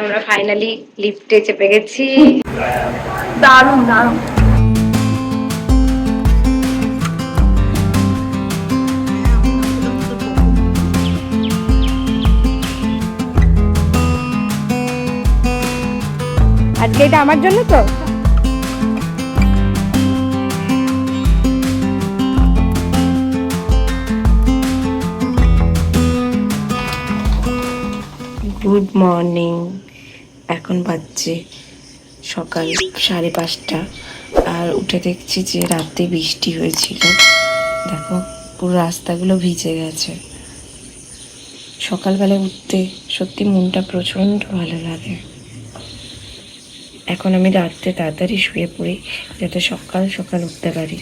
আমরা ফাইনালি লিফটে চেপে গেছি। দারুণ দারুণ। আজকে এটা আমার জন্য তো? গুড মর্নিং এখন বাজছে সকাল সাড়ে পাঁচটা। আর উঠে দেখছি যে রাতে বৃষ্টি হয়েছিল। দেখো, পুরো রাস্তাগুলো ভিজে গেছে। সকালবেলা উঠতে সত্যি মনটা প্রচণ্ড ভালো লাগে। এখন আমি রাত্রে তাড়াতাড়ি শুয়ে পড়ি, যাতে সকাল সকাল উঠতে পারি।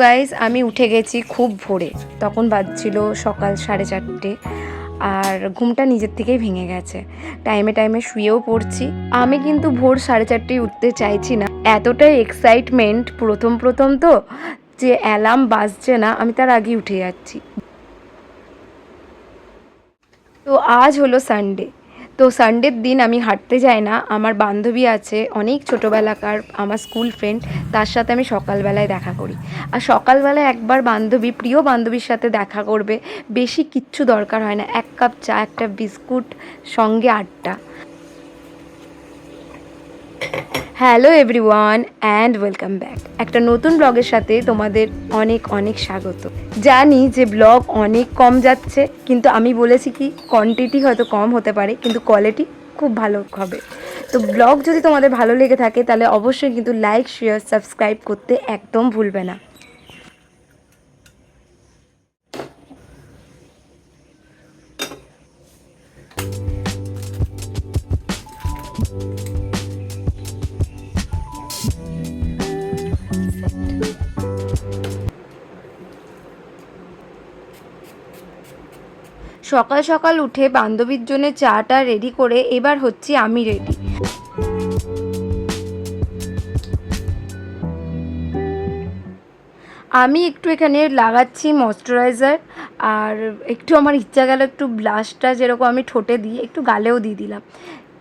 গাইজ আমি উঠে গেছি খুব ভোরে। তখন বাজছিল সকাল সাড়ে চারটে। আর ঘুমটা নিজের থেকেই ভেঙে গেছে। টাইমে টাইমে শুয়েও পড়ছি। আমি কিন্তু ভোর সাড়ে চারটেয় উঠতে চাইছি না। এতটাই এক্সাইটমেন্ট প্রথম প্রথম তো, যে অ্যালার্ম বাজছে না, আমি তার আগেই উঠে যাচ্ছি। তো আজ হলো সানডে তো সানডের দিন আমি হাঁটতে যাই না। আমার বান্ধবী আছে, অনেক ছোটোবেলাকার আমার স্কুল ফ্রেন্ড তার সাথে আমি সকালবেলায় দেখা করি। আর সকালবেলায় একবার বান্ধবী, প্রিয় বান্ধবীর সাথে দেখা করবে, বেশি কিচ্ছু দরকার হয় না। এক কাপ চা, একটা বিস্কুট, সঙ্গে আড্ডা। Hello everyone and welcome back একটা নতুন ব্লগের সাথে তোমাদের অনেক অনেক স্বাগত। জানি যে ব্লগ অনেক কম যাচ্ছে, কিন্তু আমি বলেছি কি কোয়ান্টিটি হয়তো কম হতে পারে, কিন্তু কোয়ালিটি খুব ভালো হবে। তো ব্লগ যদি তোমাদের ভালো লেগে থাকে, তাহলে অবশ্যই কিন্তু লাইক শেয়ার সাবস্ক্রাইব করতে একদম ভুলবে না। সকাল সকাল উঠে বান্ধবীর জন্য চাটা রেডি করে এবার হচ্ছি আমি রেডি আমি একটু এখানে লাগাচ্ছি ময়শ্চারাইজার আর একটু আমার ইচ্ছা গেল একটু ব্লাশটা যেরকম আমি ঠোঁটে দিই, একটু গালেও দিয়ে দিলাম।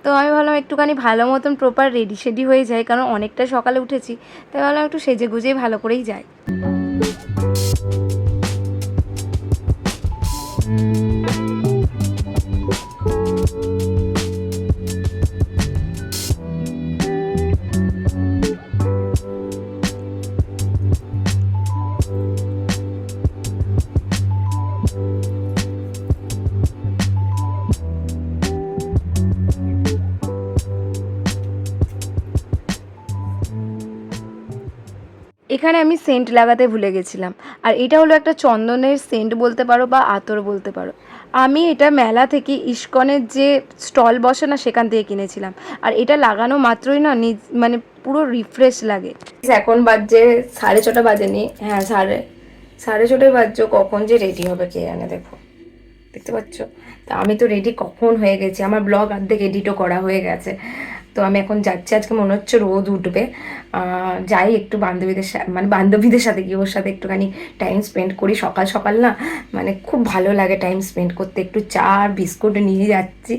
তো আমি ভাবলাম একটুখানি ভালো মতন প্রপার রেডি সেডি হয়ে যায়, কারণ অনেকটা সকালে উঠেছি, তাই ভাবলাম একটু সেজে গুজেই ভালো করেই যাই। এখানে আমি সেন্ট লাগাতে ভুলে গেছিলাম। আর এটা হলো একটা চন্দনের সেন্ট বলতে পারো বা আতর বলতে পারো। আমি এটা মেলা থেকে ইস্কনের যে স্টল বসে না সেখান থেকে কিনেছিলাম। আর এটা লাগানো মাত্রই না নিজ মানে পুরো রিফ্রেশ লাগে। এখন বাজছে সাড়ে ছটা বাজেনি। হ্যাঁ সাড়ে সাড়ে ছটায় বাজছো। কখন যে রেডি হবে কে জানে, দেখো। দেখতে পাচ্ছ? তা আমি তো রেডি কখন হয়ে গেছি? আমার ব্লগ অর্ধেক এডিটও করা হয়ে গেছে। তো আমি এখন যাচ্ছি। আজকে মনে হচ্ছে রোদ উঠবে। যাই একটু বান্ধবীদের সাথে মানে বান্ধবীদের সাথে গিয়ে ওর সাথে একটুখানি টাইম স্পেন্ড করি, সকাল সকাল না মানে খুব ভালো লাগে টাইম স্পেন্ড করতে। একটু চা আর বিস্কুট নিয়ে যাচ্ছি।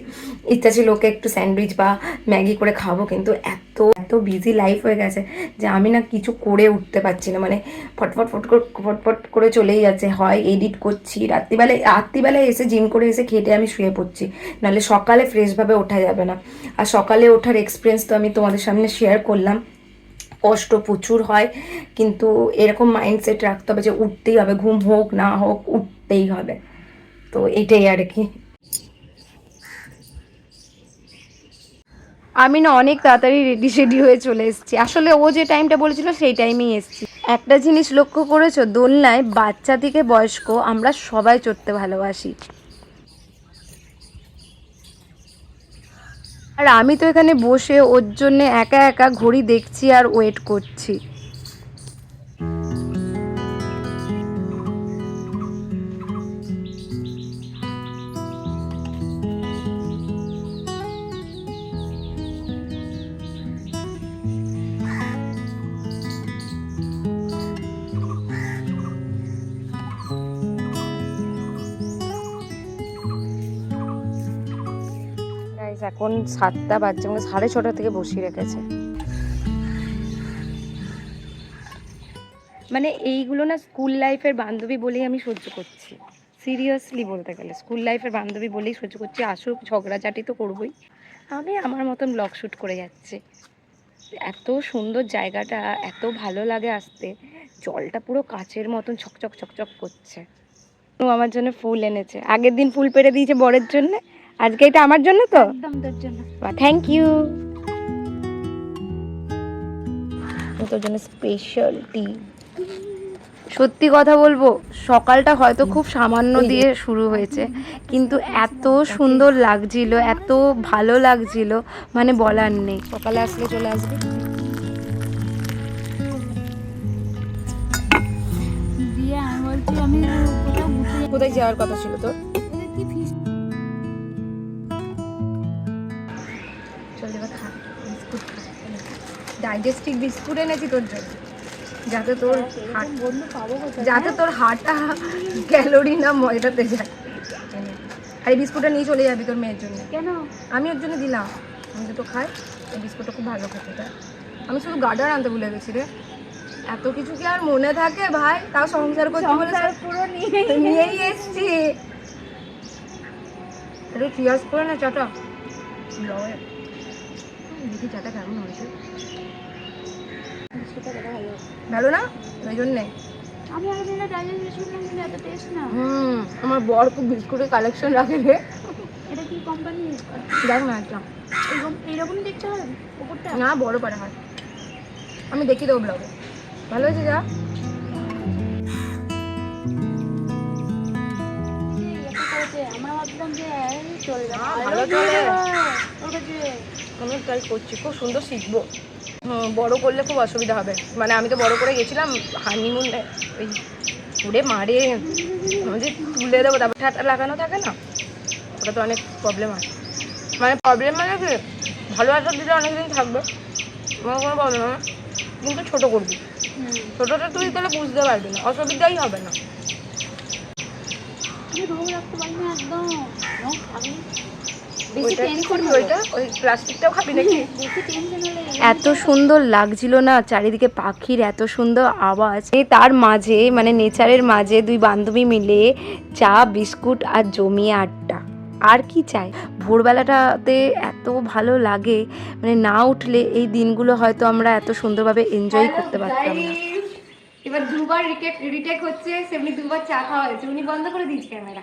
ইচ্ছা ছিল ওকে একটু স্যান্ডউইচ বা ম্যাগি করে খাব, কিন্তু এত এত বিজি লাইফ হয়ে গেছে যে আমি না কিছু করে উঠতে পারছি না। মানে ফটফট, ফট ফটফট করে চলেই যাচ্ছে। হয় এডিট করছি, রাত্রিবেলায় রাত্রিবেলায় এসে জিম করে এসে খেটে আমি শুয়ে পড়ছি। নাহলে সকালে ফ্রেশভাবে ওঠা যাবে না। আর সকালে ওঠার এক্সপিরিয়েন্স তো আমি তোমাদের সামনে শেয়ার করলাম। কষ্ট প্রচুর হয়, কিন্তু এরকম মাইন্ডসেট রাখতে হবে যে উঠতেই হবে, ঘুম হোক না হোক উঠতেই হবে। তো এটাই আর কি। আমি না অনেক তাড়াতাড়ি রেডি সেডি হয়ে চলে এসেছি। আসলে ও যে টাইমটা বলেছিল সেই টাইমেই এসেছি। একটা জিনিস লক্ষ্য করেছ? দোলনায় বাচ্চা থেকে বয়স্ক আমরা সবাই চড়তে ভালোবাসি। আর আমি তো এখানে বসে ওর জন্যে একা একা ঘড়ি দেখছি আর ওয়েট করছি। এখন সাতটা বাজছে আমাকে সাড়ে ছটা থেকে বসিয়ে রেখেছে। মানে এইগুলো না স্কুল লাইফের বান্ধবী বলেই আমি সহ্য করছি। সিরিয়াসলি বলতে গেলে, স্কুল লাইফের বান্ধবী বলেই সহ্য করছি। আসুক, ঝগড়াঝাটি তো করবোই। আমি আমার মতন ব্লগ শ্যুট করে যাচ্ছি। এত সুন্দর জায়গাটা, এত ভালো লাগে আসতে। জলটা পুরো কাচের মতন ছকচক ছকচক করছে। ও আমার জন্য ফুল এনেছে। আগের দিন ফুল পেড়ে দিয়েছে বরের জন্য। আজকে এটা আমার জন্য তো? একদম তোর জন্য। থ্যাংক ইউ তোর জন্য স্পেশাল টি সত্যি কথা বলব সকালটা হয়তো খুব সামান্য দিয়ে শুরু হয়েছে কিন্তু এত সুন্দর লাগছিল এত ভালো লাগছিল মানে বলার নেই। সকালে আসলে চলে আসবে। কোথায় যাওয়ার কথা ছিল তোর? চল এবার খা বিস্কুট খা ডাইজেস্টিক বিস্কুট এনেছি তোর জন্য। যাতে তোর কোথায়? যাতে তোর হার্টটা ক্যালোরি না ময়দাতে যায়। আর এই বিস্কুটটা নিয়ে চলে যাবি তোর মেয়ের জন্য। কেন? আমি ওর জন্য দিলাম। আমি দুটো খাই। এই বিস্কুটটা খুব ভালো খেতে দেয় আমি শুধু গার্ডার আনতে ভুলে গেছি রে। এত কিছু কি আর মনে থাকে ভাই? তাও সংসার করতে বলে পুরো নিয়ে নিয়েই এসছি। আরে চিয়ার্স করে না চাটা? লয়ে দেখি চাটা কেমন হয়েছে। ভালো। না? ওই জন্যে। আমি আগে দিনে ডাইজেস্ট বিস্কুট না কিন্তু এত টেস্ট না। হুম আমার বর খুব বিস্কুটের কালেকশন রাখে রে। এটা কি কোম্পানি দেখ না একটা। এরকম এইরকম দেখতে হয়? উপরটা না বড় পারে হয়। আমি দেখি দেবো ব্লগে ভালো হয়েছে যা? আমরা ভাবলাম যে চলবে ভালো চলে। আমি ট্রাই করছি, খুব সুন্দর শিখব। বড় করলে খুব অসুবিধা হবে। মানে আমি তো বড় করে গেছিলাম হানিমুন ওই উড়ে মারে যে তুলে দেবো, তারপর ঠাটা লাগানো থাকে না ওটা তো অনেক প্রবলেম হয়। মানে প্রবলেম মানে কি, ভালো একটা দিলে অনেকদিন থাকবে আমার কোনো প্রবলেম না কিন্তু ছোটো করবি। ছোটোটা তুই তাহলে বুঝতে পারবি না, অসুবিধাই হবে না। রাখতে একদম। এত সুন্দর লাগছিল না চারিদিকে পাখির এত সুন্দর আওয়াজ। তার মাঝে মানে নেচারের মাঝে দুই বান্ধবী মিলে চা বিস্কুট আর জমিয়ে আড্ডা। আর কি চাই? ভোরবেলাটাতে এত ভালো লাগে মানে না উঠলে এই দিনগুলো হয়তো আমরা এত সুন্দরভাবে এনজয় করতে পারতাম না। এবার দুবার রিটেক রিটেক হচ্ছে সেমনি দুবার চা খাওয়া হয়েছে। উনি বন্ধ করে দিয়েছে ক্যামেরা না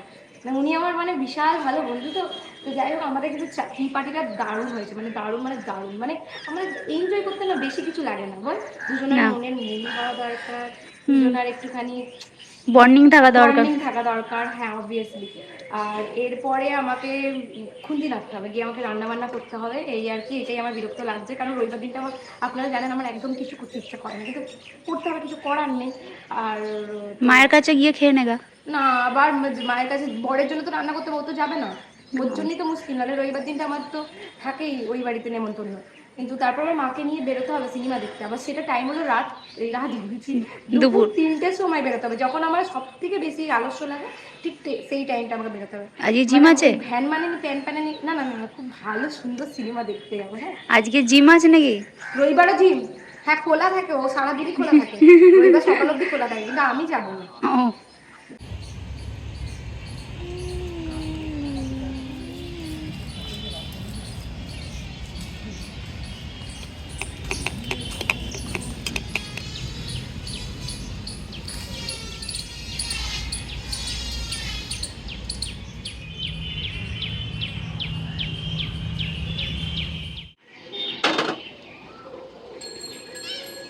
উনি আমার মানে বিশাল ভালো বন্ধু তো। তো যাই হোক আমাদের কিন্তু টি পার্টিটা দারুণ হয়েছে মানে দারুণ মানে দারুণ। মানে আমরা এনজয় করতে না বেশি কিছু লাগে না বল? দুজনের। মনের মিল হওয়া দরকার দুজনের একটুখানি বন্ডিং থাকা দরকার। bonding থাকা দরকার হ্যাঁ অবভিয়াসলি আর এরপরে আমাকে খুন্তি রাখতে হবে গিয়ে আমাকে রান্না বান্না করতে হবে এই আর কি এটাই আমার বিরক্ত লাগছে কারণ রবিবার দিনটা আমার আপনারা জানেন আমার একদম কিছু করতে ইচ্ছা করে না কিন্তু করতে হবে কিছু করার নেই। আর মায়ের কাছে গিয়ে খেয়ে নেগা না আবার মায়ের কাছে বরের জন্য তো রান্না করতে ও তো যাবে না। ওর জন্যই তো মুশকিল নাহলে রবিবার দিনটা আমার তো থাকেই ওই বাড়িতে নেমন্তন্ন। কিন্তু তারপর আমার মাকে নিয়ে বেরোতে হবে সিনেমা দেখতে। আবার সেটা টাইম হলো রাত এই রাত দুপুর। তিনটের সময় বেরোতে হবে। যখন আমার সব থেকে বেশি আলস্য লাগে ঠিক সেই টাইমটা আমাকে বেরোতে হবে। আজকে জিম মানে আছে? ভ্যান মানে নি প্যান প্যানে নি- না না না খুব ভালো সুন্দর সিনেমা দেখতে যাব হ্যাঁ। আজকে জিম আছে নাকি? রবিবারও জিম। হ্যাঁ খোলা থাকে ও সারাদিনই খোলা থাকে। রবিবার সকাল অবধি খোলা থাকে কিন্তু আমি যাব না।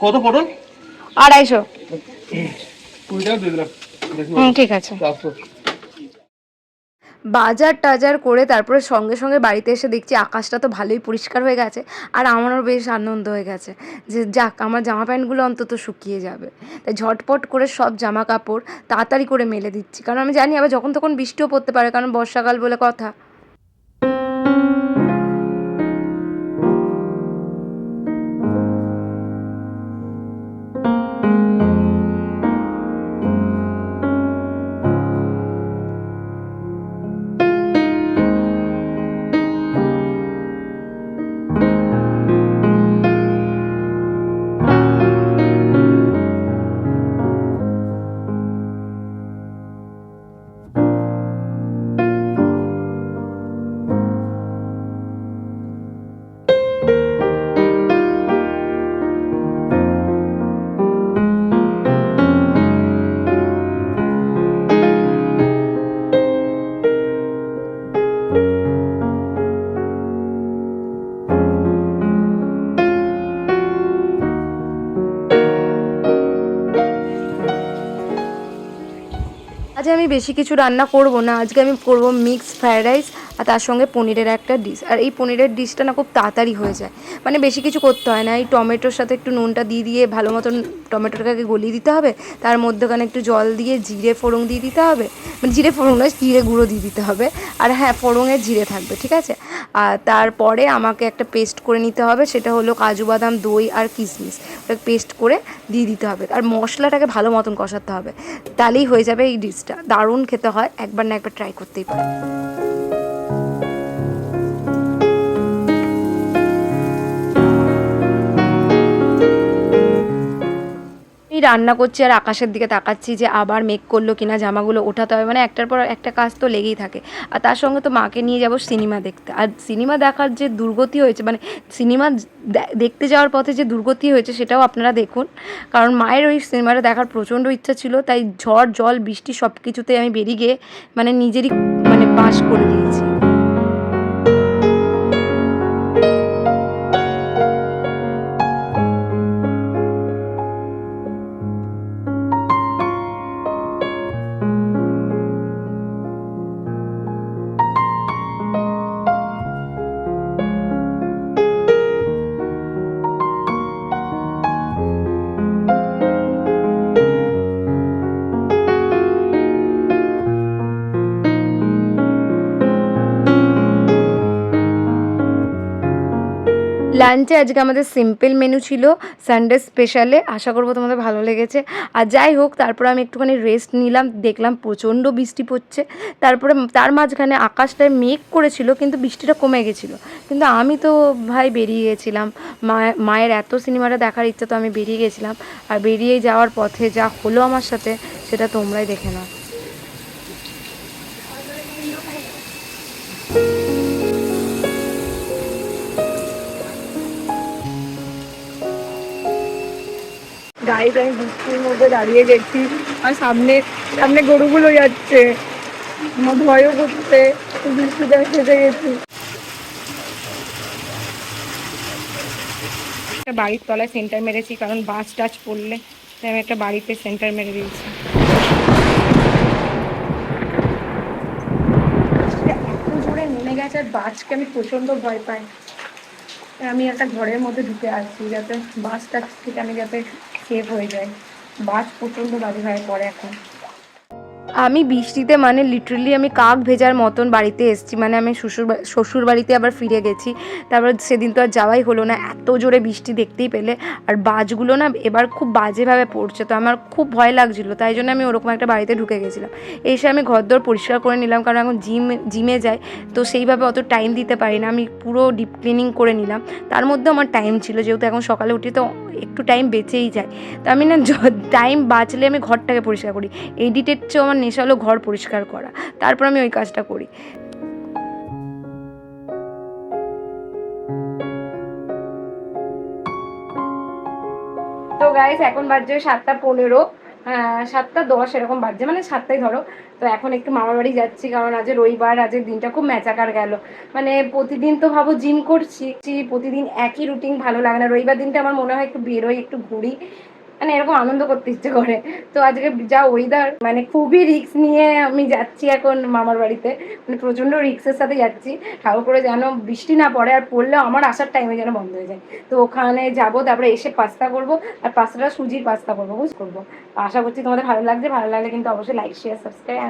কত পটল? আড়াইশো। কুড়ি টাকা দিয়ে দিলাম। হুম ঠিক আছে। চারশো। বাজার টাজার করে তারপরে সঙ্গে সঙ্গে বাড়িতে এসে দেখছি আকাশটা তো ভালোই পরিষ্কার হয়ে গেছে আর আমারও বেশ আনন্দ হয়ে গেছে যে যাক আমার জামা প্যান্টগুলো অন্তত শুকিয়ে যাবে। তাই ঝটপট করে সব জামা কাপড় তাড়াতাড়ি করে মেলে দিচ্ছি। কারণ আমি জানি আবার যখন তখন বৃষ্টিও পড়তে পারে কারণ বর্ষাকাল বলে কথা। বেশি কিছু রান্না করব না। আজকে আমি করব মিক্স ফ্রায়েড রাইস আর তার সঙ্গে পনিরের একটা ডিশ আর এই পনিরের ডিশটা না খুব তাড়াতাড়ি হয়ে যায়। মানে বেশি কিছু করতে হয় না। এই টমেটোর সাথে একটু নুনটা দিয়ে দিয়ে ভালো মতন টমেটোটাকে গলিয়ে দিতে হবে। তার মধ্যেখানে একটু জল দিয়ে জিরে ফোড়ং দিয়ে দিতে হবে। মানে জিরে ফোড়ন জিরে গুঁড়ো দিয়ে দিতে হবে। আর হ্যাঁ ফোড়ংয়ের জিরে থাকবে, ঠিক আছে? তারপরে আমাকে একটা পেস্ট করে নিতে হবে, সেটা হলো কাজু বাদাম, দই আর কিশমিশ। পেস্ট করে দিয়ে দিতে হবে। আর মশলাটাকে ভালো মতন কষাতে হবে। তাহলেই হয়ে যাবে এই ডিশটা। দারুণ খেতে হয়, একবার না একবার ট্রাই করতেই পারে। আমি রান্না করছি আর আকাশের দিকে তাকাচ্ছি যে আবার মেঘ করল কিনা, জামাগুলো ওঠাতে হবে। মানে একটার পর একটা কাজ তো লেগেই থাকে। আর তার সঙ্গে তো মাকে নিয়ে যাব সিনেমা দেখতে। আর সিনেমা দেখার যে দুর্গতি হয়েছে মানে সিনেমা দেখতে যাওয়ার পথে যে দুর্গতি হয়েছে, সেটাও আপনারা দেখুন। কারণ মায়ের ওই সিনেমাটা দেখার প্রচণ্ড ইচ্ছা ছিল, তাই ঝড়, জল, বৃষ্টি সব কিছুতে আমি বেরিয়ে গিয়ে মানে নিজেরই মানে বাস করে দিয়েছি। লাঞ্চে আজকে আমাদের সিম্পল মেনু ছিল সানডে স্পেশালে আশা করব তোমাদের ভালো লেগেছে। আর যাই হোক, তারপরে আমি একটুখানি রেস্ট নিলাম, দেখলাম প্রচণ্ড বৃষ্টি পড়ছে। তারপরে তার মাঝখানে আকাশটায় মেঘ করেছিল, কিন্তু বৃষ্টিটা কমে গেছিল। কিন্তু আমি তো ভাই বেরিয়ে গেছিলাম। মায়ের মায়ের এত সিনেমাটা দেখার ইচ্ছা তো আমি বেরিয়ে গেছিলাম। আর বেরিয়ে যাওয়ার পথে যা হলো আমার সাথে, সেটা তোমরাই দেখে নাও। গাড়ি আমি বৃষ্টির মধ্যে দাঁড়িয়ে গেছি আর সামনে সামনে গরুগুলো যাচ্ছে। আমার ভয়ও করছে বৃষ্টিতে আমি গেছি। একটা বাড়ির তলায় সেন্টার মেরেছি কারণ বাস টাচ পড়লে তাই আমি একটা বাড়িতে সেন্টার মেরে দিয়েছি। এত জোরে নেমে গেছে আর বাসকে আমি প্রচণ্ড ভয় পাই। আমি একটা ঘরের মধ্যে ঢুকে আসছি যাতে বাসটা থেকে আমি যাতে সেভ হয়ে যায়। বাস প্রচণ্ড বাজে হয়ে পড়ে এখন। আমি বৃষ্টিতে মানে লিটারেলি আমি কাক ভেজার মতন বাড়িতে এসেছি। মানে আমি শ্বশুর শ্বশুর বাড়িতে আবার ফিরে গেছি। তারপর সেদিন তো আর যাওয়াই হলো না। এত জোরে বৃষ্টি দেখতেই পেলে। আর বাজগুলো না এবার খুব বাজেভাবে পড়ছে। তো আমার খুব ভয় লাগছিল। তাই জন্য আমি ওরকম একটা বাড়িতে ঢুকে গেছিলাম। এসে আমি ঘরদোর পরিষ্কার করে নিলাম। কারণ এখন জিম, জিমে যাই, তো সেইভাবে অত টাইম দিতে পারি না। আমি পুরো ডিপ ক্লিনিং করে নিলাম। তার মধ্যে আমার টাইম ছিল। যেহেতু এখন সকালে উঠি, তো একটু টাইম বেঁচেই যায়। তো আমি না টাইম বাঁচলে আমি ঘরটাকে পরিষ্কার করি। এডিটের চেয়েও আমার নেশা হলো ঘর পরিষ্কার করা। তারপর আমি ওই কাজটা করি। তো গাইস এখন বাজছে সাতটা পনেরো। সাতটা দশ এরকম বাজছে। মানে সাতটাই ধরো। তো এখন একটু মামার বাড়ি যাচ্ছি, কারণ আজ রবিবার আজের দিনটা খুব ম্যাচাকার গেল। মানে প্রতিদিন তো ভাবো জিম করছি, প্রতিদিন একই রুটিন ভালো লাগে না। রবিবার দিনটা আমার মনে হয় একটু বেরোই, একটু ঘুরি। মানে এরকম আনন্দ করতে ইচ্ছে করে। তো আজকে যা ওয়েদার মানে খুবই রিক্স নিয়ে আমি যাচ্ছি এখন মামার বাড়িতে। মানে প্রচণ্ড রিক্সের সাথে যাচ্ছি। ঠাকুর করে যেন বৃষ্টি না পড়ে আর পড়লেও আমার আসার টাইমে যেন বন্ধ হয়ে যায়। তো ওখানে যাব, তারপরে এসে পাস্তা করব আর পাস্তাটা সুজির পাস্তা করব, বুঝ, করব। আশা করছি তোমাদের ভালো লাগছে। ভালো লাগলে কিন্তু অবশ্যই লাইক শেয়ার সাবস্ক্রাইব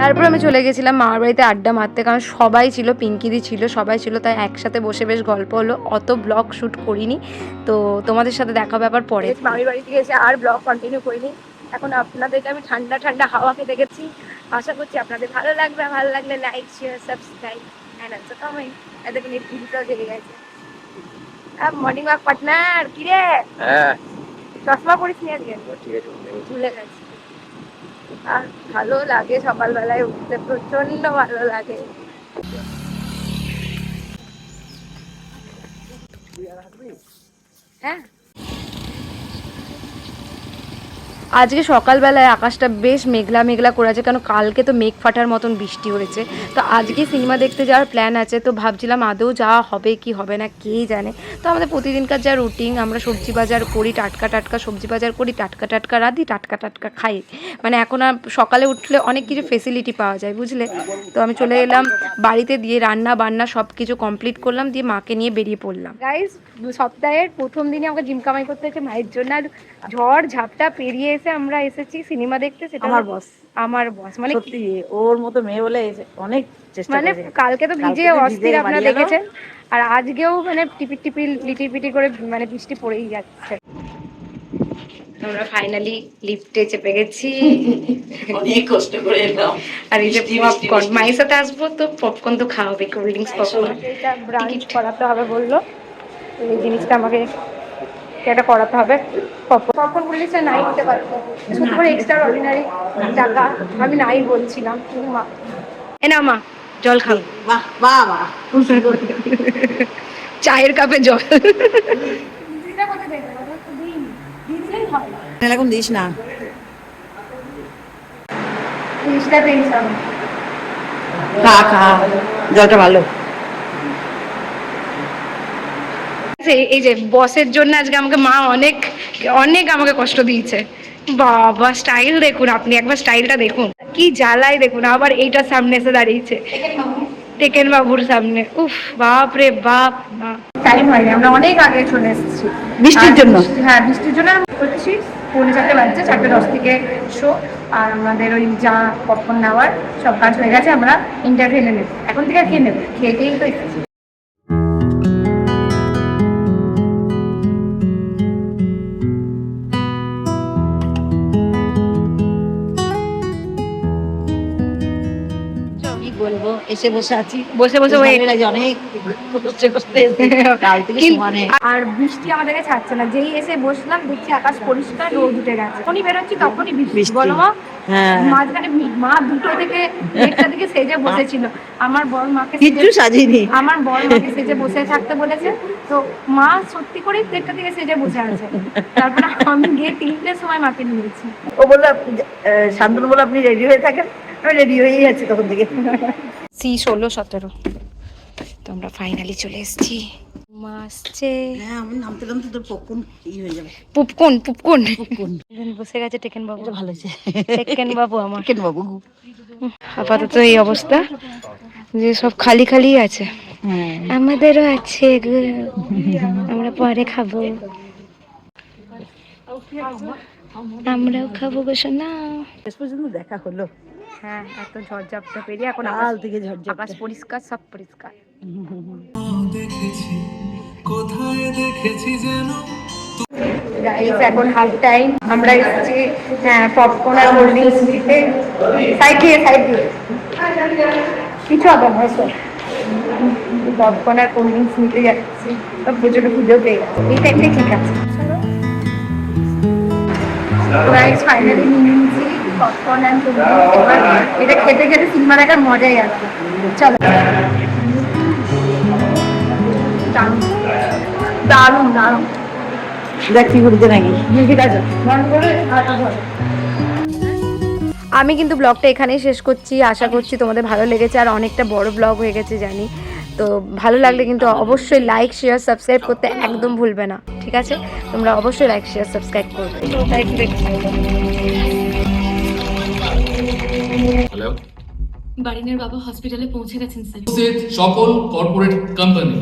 তারপর আমি চলে গেছিলাম মামার বাড়িতে আড্ডা মারতে কারণ সবাই ছিল পিঙ্কিদি ছিল সবাই ছিল তাই একসাথে বসে বেশ গল্প হলো। অত ব্লগ শ্যুট করিনি তো তোমাদের সাথে দেখা ব্যাপার পরে। মামির বাড়িতে থেকে এসে আর ব্লগ কন্টিনিউ করিনি। এখন আপনাদেরকে আমি ঠান্ডা ঠান্ডা হাওয়া খেতে গেছি আশা করছি আপনাদের ভালো লাগবে। ভালো লাগলে like share subscribe and comment এই জেগে গেছে। মর্নিং ওয়াক পার্টনার কি রে হ্যাঁ। চশমা পরিস নি আজকে? ঠিক আছে। ভুলে গেছে। আর ভালো লাগে সকালবেলায় উঠতে প্রচণ্ড ভালো লাগে। হ্যাঁ? আজকে সকালবেলায় আকাশটা বেশ মেঘলা মেঘলা করে আছে কারণ কালকে তো মেঘ ফাটার মতন বৃষ্টি হয়েছে। তো আজকে সিনেমা দেখতে যাওয়ার প্ল্যান আছে, তো ভাবছিলাম আদৌ যাওয়া হবে কি হবে না কেই জানে। তো আমাদের প্রতিদিনকার যা রুটিন আমরা সবজি বাজার করি, টাটকা টাটকা সবজি বাজার করি, টাটকা টাটকা রাঁধি, টাটকা টাটকা খাই। মানে এখন আর সকালে উঠলে অনেক কিছু ফেসিলিটি পাওয়া যায়, বুঝলে? তো আমি চলে এলাম, বাড়িতে দিয়ে রান্না বান্না সব কিছু কমপ্লিট করলাম, দিয়ে মাকে নিয়ে বেরিয়ে পড়লাম। সপ্তাহের প্রথম দিনে আমাকে জিম কামাই করতে হচ্ছে মায়ের জন্য আর ঝড় ঝাপটা পেরিয়ে এসে আমরা এসেছি সিনেমা দেখতে সেটা আমার বস আমার বস মানে সত্যি ওর মতো মেয়ে বলে এসে- অনেক চেষ্টা মানে কালকে তো ভিজে অস্থির আপনারা দেখেছেন। আর আজকেও মানে টিপি টিপি লিটি পিটি করে মানে বৃষ্টি পড়েই যাচ্ছে। আমরা ফাইনালি লিফটে চেপে গেছি। অনেক কষ্ট করে এলাম। আর এই যে পপকর্ন মায়ের সাথে আসব তো পপকর্ন তো খাওয়াবে কোল্ড ড্রিঙ্কস পপকর্ন ব্রাঞ্চ করাতে হবে বলল। এই জিনিসটা আমাকে এটা করাতে হবে। পপকর্ন বললে সে নাই হতে পারতো শুধু করে এক্সট্রা অর্ডিনারি টাকা। আমি নাই বলছিলাম। কিন্তু মা এ না মা জল খাও। বাহ বাহ বাহ। চায়ের কাপে জল। এখন দিস না। খা খা। জলটা ভালো। এই- এই যে বসের জন্য আজকে আমাকে মা অনেক অনেক আমাকে কষ্ট দিয়েছে। বাবা স্টাইল দেখুন আপনি একবার স্টাইলটা দেখুন। কি জ্বালাই দেখুন আবার এইটার সামনে এসে দাঁড়িয়েছে। টেকেন বাবুর সামনে উফ বাপ রে বাপ টাইম হয়নি আমরা অনেক আগে চলে এসেছি। বৃষ্টির জন্য? হ্যাঁ বৃষ্টির জন্য করছি। পৌনে চারটে বাজছে চারটে দশ থেকে শো। আর আমাদের ওই যা পপকর্ন নেওয়ার সব কাজ হয়ে গেছে আমরা ইন্টারভিউ নেব এখন থেকে আর খেয়ে নেব খেয়েতেই তো এসেছি। বলব এসে বসে আছি। বসে বসে অনেক আর বৃষ্টি আমাদেরকে ছাড়ছে না। যেই এসে বসলাম দেখছি আকাশ পরিষ্কার রোদ উঠে গেছে। তখনই বেরোচ্ছি তখনই বৃষ্টি। বৃষ্টি। বলো মা হ্যাঁ। মাঝখানে মা দুটো থেকে দেড়টা থেকে সেজে বসেছিল। আমার বড় মাকে সাজিনি। আমার বড় মাকে সেজে বসে থাকতে বলেছে। তো মা সত্যি করে দেড়টা থেকে সেজে বসে আছে। তারপরে আমি গিয়ে তিনটের সময় মাকে নিয়েছি ও বলল শান্তনু বলল আপনি রেডি হয়ে থাকেন? আমি রেডি হয়েই আছি তখন থেকে। সি ষোলো সতেরো। তো আমরা ফাইনালি চলে এসেছি। মা আসছে। হ্যাঁ আমি নামতে নামতে তোর ই হয়ে যাবে। বসে গেছে টেকেন বাবু। ভালো হয়েছে। টেকেন বাবু আমার। কেন বাবু। আপাতত এই অবস্থা। যে সব খালি খালি আছে। আমাদেরও আছে আমরা পরে খাব। আমরাও খাব গো সোনা। শেষ পর্যন্ত দেখা হলো। হ্যাঁ এত ঝড়ঝাপটা পেরিয়ে এখন আকাশ থেকে ঝড়ঝাপটা। আকাশ পরিষ্কার সব পরিষ্কার। দেখেছি কোথায় দেখেছি যেন গাইস এখন হাফ টাইম আমরা এসেছি হ্যাঁ পপকর্ন আর কোল্ড ড্রিঙ্কস নিতে সাইড দিয়ে সাইড দিয়ে। কিছু হবে না স্যার পপকর্ন আর কোল্ড ড্রিঙ্কস নিতে যাচ্ছি তো পুজোটা পুজো পেয়ে গেছে। এই টাইমটাই ঠিক আছে। ফাইনালি নিয়েছি পপকর্ন অ্যান্ড কোল্ড ড্রিঙ্কস এটা খেতে খেতে সিনেমা দেখার মজাই আছে চলো। দারুণ। দারুণ দেখ কি করতে নাকি? আমি কিন্তু ব্লগটা এখানেই শেষ করছি। আশা করছি তোমাদের ভালো লেগেছে আর অনেকটা বড় ব্লগ হয়ে গেছে জানি। তো ভালো লাগলে কিন্তু অবশ্যই লাইক শেয়ার সাবস্ক্রাইব করতে একদম ভুলবে না। ঠিক আছে? তোমরা অবশ্যই লাইক শেয়ার সাবস্ক্রাইব করবে। হ্যালো বারিনের বাবা হসপিটালে পৌঁছে গেছেন স্যার সকল কর্পোরেট কোম্পানি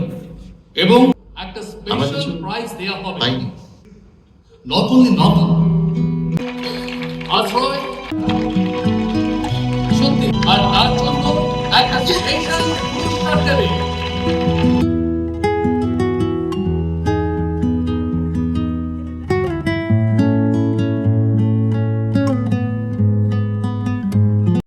এবং একটা স্পেশাল কিছু প্রাইজ দেওয়া হবে। পাইনি। Not only An Atmanum and Association Factory.